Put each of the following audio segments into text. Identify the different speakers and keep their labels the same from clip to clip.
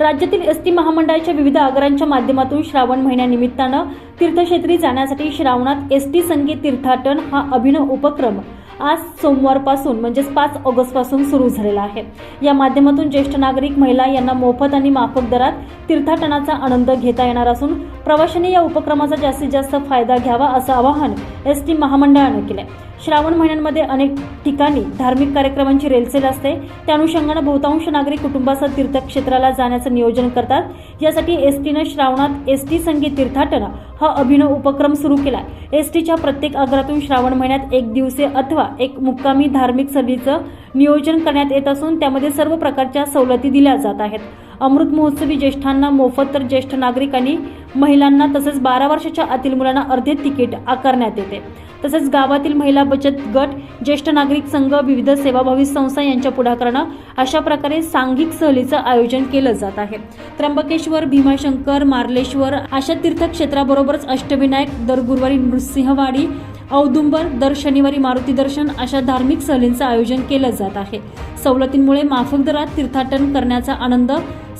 Speaker 1: राज्यातील S T महामंडळाच्या विविध आगारांच्या माध्यमातून श्रावण महिन्यानिमित्तानं तीर्थक्षेत्री जाण्यासाठी श्रावणात एस टी संगीत तीर्थाटन हा अभिनव उपक्रम आज सोमवारपासून म्हणजेच पाच ऑगस्टपासून सुरू झालेला आहे. या माध्यमातून ज्येष्ठ नागरिक महिला यांना मोफत आणि माफक दरात तीर्थाटनाचा आनंद घेता येणार असून प्रवाशांनी या उपक्रमाचा जास्तीत जास्त फायदा घ्यावा असं आवाहन एस टी महामंडळानं केलंय. श्रावण महिन्यांमध्ये अनेक ठिकाणी धार्मिक कार्यक्रमांची रेलसेल असते. त्या अनुषंगानं बहुतांश नागरिक कुटुंबासह तीर्थक्षेत्राला जाण्याचं नियोजन करतात. यासाठी एस टीनं श्रावणात एस टी संगीत तीर्थाटन हा अभिनव उपक्रम सुरू केला एस टीच्या प्रत्येक आगारातून श्रावण महिन्यात एक दिवसीय अथवा एक मुक्कामी धार्मिक सहलीचं नियोजन करण्यात येत असून त्यामध्ये सर्व प्रकारच्या सवलती दिल्या जात आहेत. अमृत महोत्सवी ज्येष्ठांना मोफत तर ज्येष्ठ नागरिकांनी महिलांना तसेच बारा वर्षाच्या आतील मुलांना अर्धे तिकीट आकारण्यात येते. तसेच गावातील महिला बचत गट ज्येष्ठ नागरिक संघ विविध सेवाभावी संस्था यांच्या पुढाकारानं अशा प्रकारे सांघिक सहलीचं आयोजन केलं जात आहे. त्र्यंबकेश्वर भीमाशंकर मार्लेश्वर अशा तीर्थक्षेत्राबरोबरच अष्टविनायक दर गुरुवारी नृसिंहवाडी औदुंबर दर शनिवारी मारुती दर्शन अशा धार्मिक सहलींचं आयोजन केलं जात आहे. सवलतींमुळे माफक दरात तीर्थाटन करण्याचा आनंद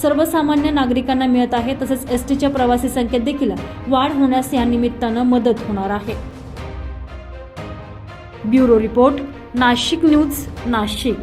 Speaker 1: सर्वसामान्य नागरिकांना मिळत आहे तसेच एस टीच्या प्रवासी संख्येत देखील वाढ होण्यास या निमित्तानं मदत होणार आहे. Bureau report Nashik news Nashik.